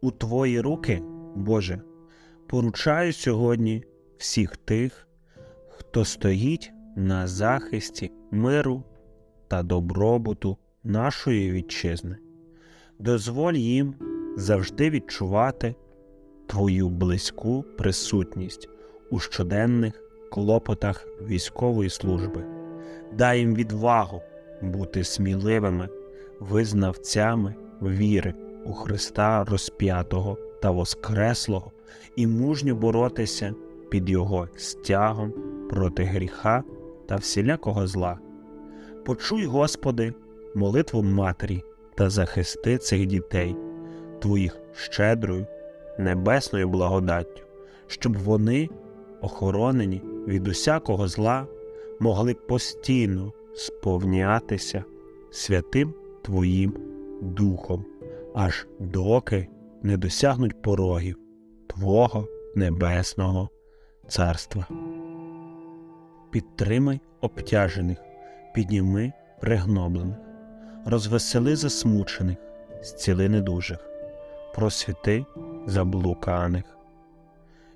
У Твої руки, Боже, поручаю сьогодні всіх тих, хто стоїть на захисті миру та добробуту нашої вітчизни. Дозволь їм завжди відчувати Твою близьку присутність у щоденних клопотах військової служби. Дай їм відвагу бути сміливими визнавцями віри у Христа розп'ятого та Воскреслого і мужньо боротися під Його стягом проти гріха та всілякого зла. Почуй, Господи, молитву Матері та захисти цих дітей, Твоїх щедрою, небесною благодаттю, щоб вони, охоронені від усякого зла, могли постійно сповнятися святим Твоїм Духом, аж доки не досягнуть порогів Твого Небесного Царства. Підтримай обтяжених, підніми пригноблених, розвесели засмучених, зціли недужих, просвіти заблуканих.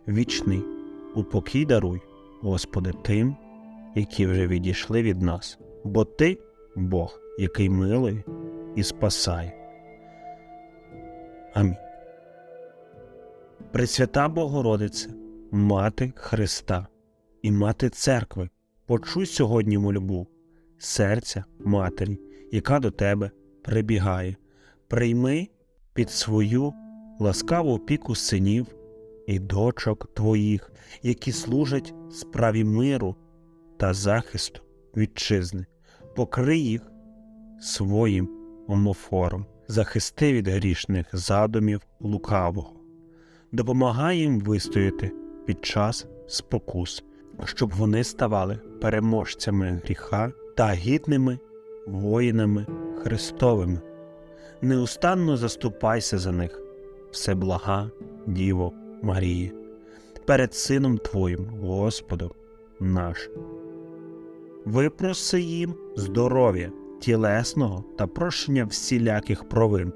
Вічний упокій даруй, Господи, тим, які вже відійшли від нас, бо Ти Бог, який милує і спасає. Амінь. Пресвята Богородице, Мати Христа і Мати Церкви, почуй сьогодні мольбу серця Матері, яка до тебе прибігає. Прийми під свою ласкаву опіку синів і дочок твоїх, які служать справі миру та захисту вітчизни, покрий їх своїм омофором, захисти від грішних задумів лукавого, допомагай їм вистояти під час спокус, щоб вони ставали переможцями гріха та гідними воїнами Христовими. Неустанно заступайся за них, всеблага Діво Марії, перед Сином Твоїм, Господом наш. Випроси їм здоров'я тілесного та прощення всіляких провин,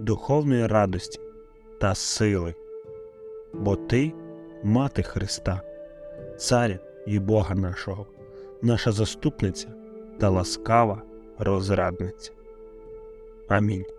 духовної радості та сили, бо Ти, Мати Христа, Царя і Бога нашого, наша заступниця та ласкава розрадниця. Амінь.